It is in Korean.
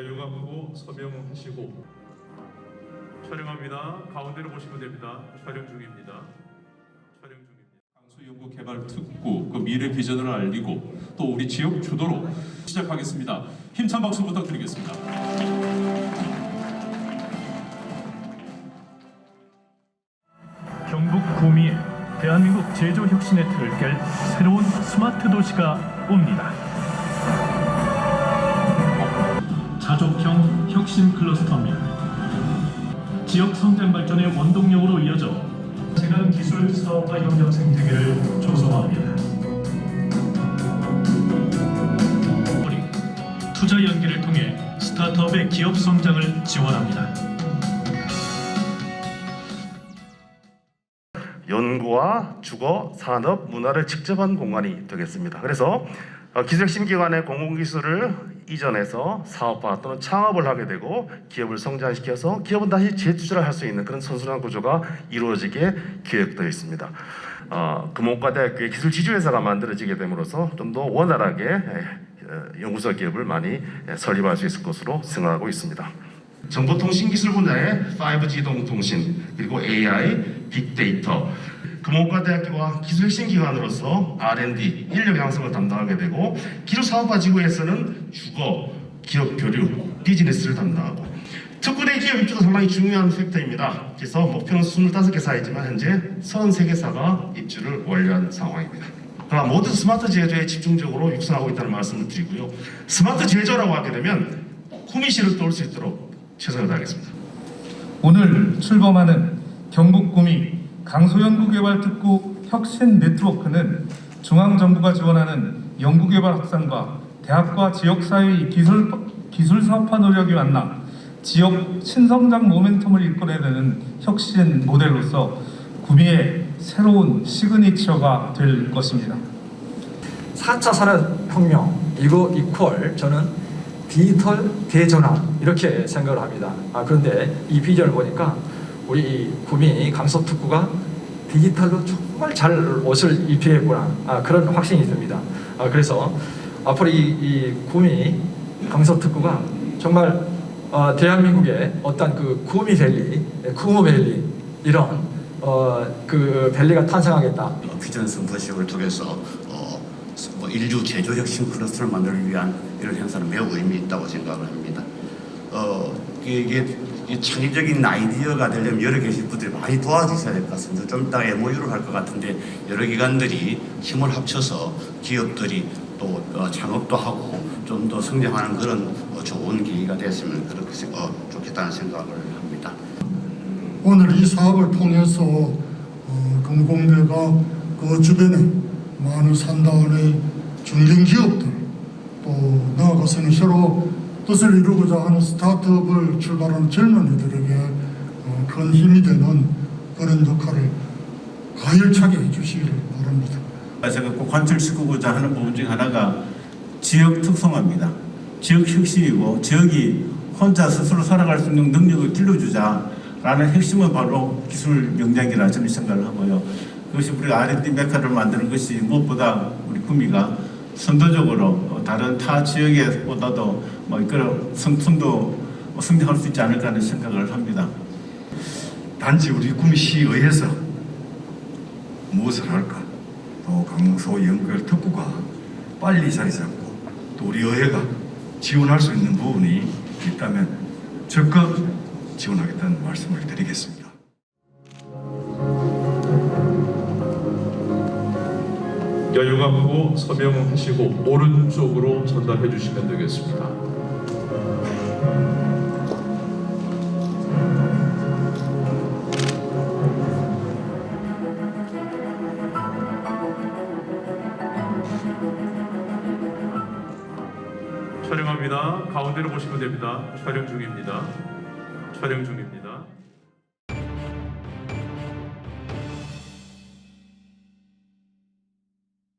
여유 갖고 서명하시고 촬영합니다. 가운데로 보시면 됩니다. 촬영 중입니다. 촬영 중입니다. 강수 연구 개발 특구 그 미래 비전을 알리고 또 우리 지역 주도로 시작하겠습니다. 힘찬 박수 부탁드리겠습니다. 경북 구미에 대한민국 제조 혁신의 틀을 깰 새로운 스마트 도시가 옵니다. 자족형 혁신 클러스터입니다. 지역 성장 발전의 원동력으로 이어져 제가 기술 사업과 협력 생태계를 조성합니다. 투자 연계를 통해 스타트업의 기업 성장을 지원합니다. 연구와 주거, 산업, 문화를 직접 한 공간이 되겠습니다. 그래서 어, 기술혁신기관의 공공기술을 이전해서 사업화 또는 창업을 하게 되고 기업을 성장시켜서 기업은 다시 재투자를 할 수 있는 그런 선순환 구조가 이루어지게 계획되어 있습니다. 어, 금호과대학교의 기술지주회사가 만들어지게 됨으로써 좀 더 원활하게 에, 어, 연구소 기업을 많이 에, 설립할 수 있을 것으로 생각하고 있습니다. 정보통신기술 분야의 5G 동통신 그리고 AI, 빅데이터 금호과대학교와 기술혁신기관으로서 R&D, 인력 양성을 담당하게 되고 기술사업화 지구에서는 주거, 기업 교류, 비즈니스를 담당하고 특구대 기업 입주도 상당히 중요한 팩터입니다. 그래서 목표는 25개 사이지만 현재 33개 사가 입주를 완료한 상황입니다. 그러나 모든 스마트 제조에 집중적으로 육성하고 있다는 말씀을 드리고요. 스마트 제조라고 하게 되면 구미시를 떠올 수 있도록 최선을 다하겠습니다. 오늘 출범하는 경북구미 강소연구 개발 특구 혁신 네트워크는 중앙정부가 지원하는 연구개발 확산과 대학과 지역사회의 기술, 기술 사업화 노력이 만나 지역 신성장 모멘텀을 이끌어내는 혁신 모델로서 구미의 새로운 시그니처가 될 것입니다. 4차 산업혁명 이거 이퀄 저는 디지털 대전환 이렇게 생각을 합니다. 아, 그런데 이 비전을 보니까 우리 이 구미 강서특구가 디지털로 정말 잘 옷을 입히겠구나 아, 그런 확신이 듭니다. 아, 그래서 앞으로 이, 이 구미 강서특구가 정말 어, 대한민국의 어떤 그 구미밸리, 구모밸리 이런 어, 그 밸리가 탄생하겠다. 어, 비전 선포식을 통해서 어, 뭐 인류 제조 혁신 클러스터를 만들기 위한 이런 행사는 매우 의미 있다고 생각을 합니다. 어, 이게, 창의적인 아이디어가 되려면 여러 분들이 많이 도와주셔야 될 것 같습니다. 좀 이따 MOU를 할 것 같은데 여러 기관들이 힘을 합쳐서 기업들이 또 어, 창업도 하고 좀 더 성장하는 그런 어, 좋은 계기가 됐으면 그렇게 생- 어, 좋겠다는 생각을 합니다. 오늘 이 사업을 통해서 어, 금공대가 그 주변에 많은 산단의 중견기업들 또 나아가서는 새로 뜻을 이루고자 하는 스타트업을 출발하는 젊은이들에게 어, 큰 힘이 되는 그런 역할을 가열차게 해주시기를 바랍니다. 제가 꼭 관철시키고자 하는 부분 중 하나가 지역 특성화입니다. 지역 혁신이고 지역이 혼자 스스로 살아갈 수 있는 능력을 길러주자라는 핵심은 바로 기술 역량이라 저는 생각을 하고요. 그것이 우리가 R&D 메카를 만드는 것이 무엇보다 우리 구미가 선도적으로 어, 다른 타 지역에보다도 뭐 그런 성품도 성장할 수 있지 않을까 하는 생각을 합니다. 단지 우리 구미시의회에서 무엇을 할까? 또 강소 연구결 특구가 빨리 자리 잡고 또 우리 의회가 지원할 수 있는 부분이 있다면 적극 지원하겠다는 말씀을 드리겠습니다. 여유 갖고 서명하시고 오른쪽으로 전달해 주시면 되겠습니다. 촬영합니다. 가운데로 보시면 됩니다. 촬영 중입니다. 촬영 중입니다.